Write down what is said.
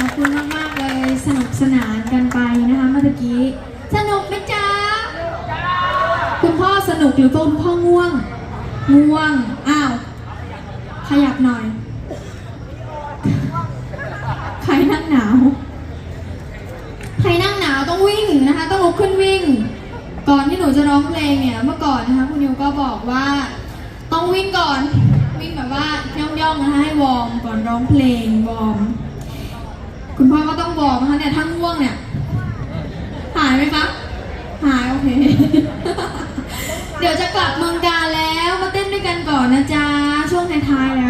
ขอบคุณมากๆเลยสนุกสนานกันไปนะคะเมื่อกี้ สนุกไหมจ๊ะคุณพ่อสนุกหรือคุณพ่อง่วง ง่วง อ้าว ขยับหน่อย ใครนั่งหนาว ใครนั่งหนาวต้องวิ่งนะคะ ต้องลุกขึ้นวิ่ง ก่อนที่หนูจะร้องเพลงเนี่ย เมื่อก่อนนะคะคุณนิวก็บอกว่า ต้องวิ่งก่อน วิ่งแบบว่าย่องๆนะคะให้วอร์มก่อนร้องเพลงวอร์ม คุณพ่อก็ต้องบอกนะคะเนี่ยทั้งง่วงเนี่ย หายไหมคะ หายโอเค เดี๋ยวจะกลับเมืองกาแล้วมาเต้นด้วยกันก่อนนะจ๊ะ ช่วงท้ายๆแล้ว